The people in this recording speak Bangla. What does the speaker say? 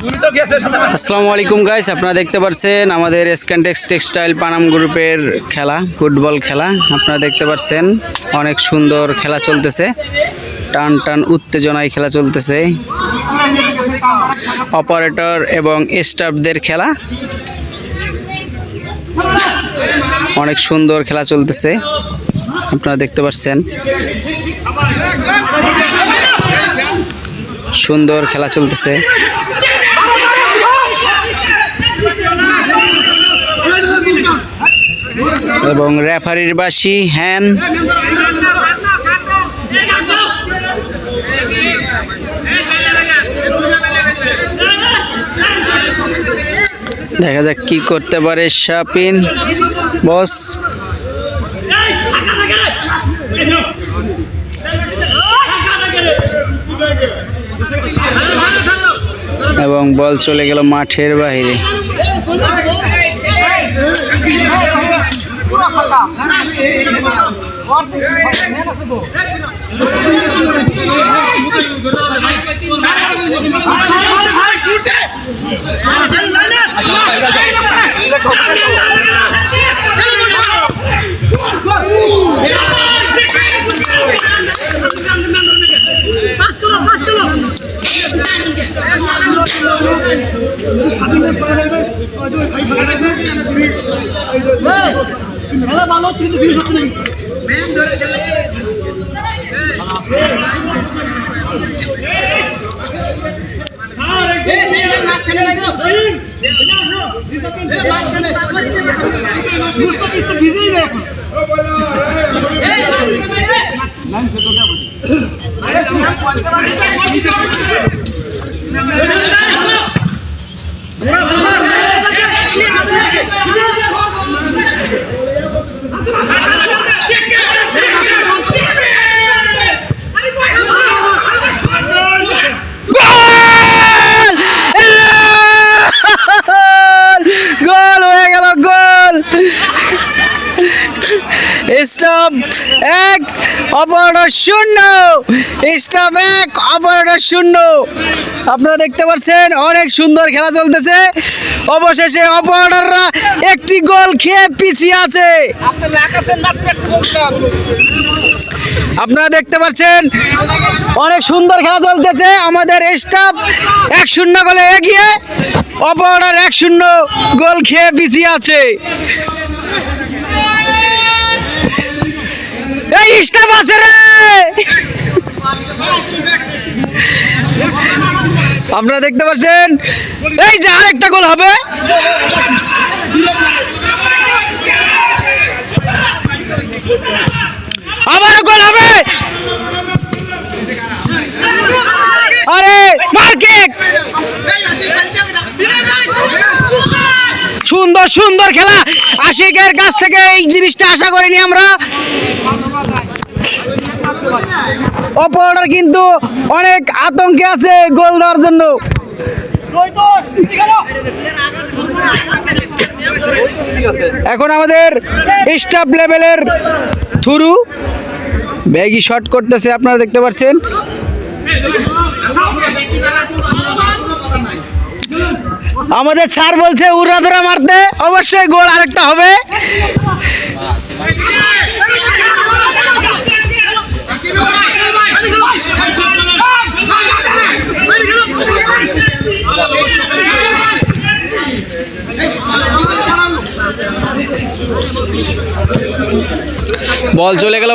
আসসালামু আলাইকুম গাইস আপনারা দেখতে পাচ্ছেন আমাদের স্ক্যানটেক্স টেক্সটাইল পানাম গ্রুপের খেলা, ফুটবল খেলা। আপনারা দেখতে পাচ্ছেন অনেক সুন্দর খেলা চলতেছে। টান টান উত্তেজনায় খেলা চলতেছে। অপারেটর এবং স্টাফদের খেলা। অনেক সুন্দর খেলা চলতেছে। আপনারা দেখতে পাচ্ছেন সুন্দর খেলা চলতেছে। এবং রেফারির বাসি হ্যান। দেখা যাক কি করতে পারে শাপিন। বস। এবং বল চলে গেল মাঠের বাইরে। খেলা ভালো কিন্তু ফিরে হচ্ছে না ভিজেই না এখন গোল হয়ে গেল গোল স্টপ এক অপারেটর শূন্য। স্টপ এক অপারেটর শূন্য। আপনারা দেখতে পাচ্ছেন, অনেক সুন্দর খেলা চলতেছে। অবশেষে অপারেটররা একটি গোল খেয়ে পিছিয়ে আছে। আপনারা দেখতে পাচ্ছেন, অনেক সুন্দর খেলা চলতেছে। আমাদের স্টাফ এক শূন্য গোলে এগিয়ে অপারেটর এক শূন্য গোল খেয়ে পিছিয়ে আছে। আছে রে আপনারা দেখতে পাচ্ছেন? এই যে আরেকটা গোল হবে। আবারও গোল হবে। আরে মার্কেট সুন্দর সুন্দর খেলা। আশিকের কাছ থেকে এই জিনিসটা আশা করিনি আমরা। অপারেটর কিন্তু অনেক আতঙ্কে আছে গোল দেওয়ার জন্য। এখন আমাদের স্টাফ লেভেলের থ্রু। ব্যাগি শট করতেছে, আপনারা দেখতে পাচ্ছেন। আমাদের ছাড় বলছে উড়া ধরা মারতে অবশ্যই গোল আরেকটা হবে। বল চলে গেল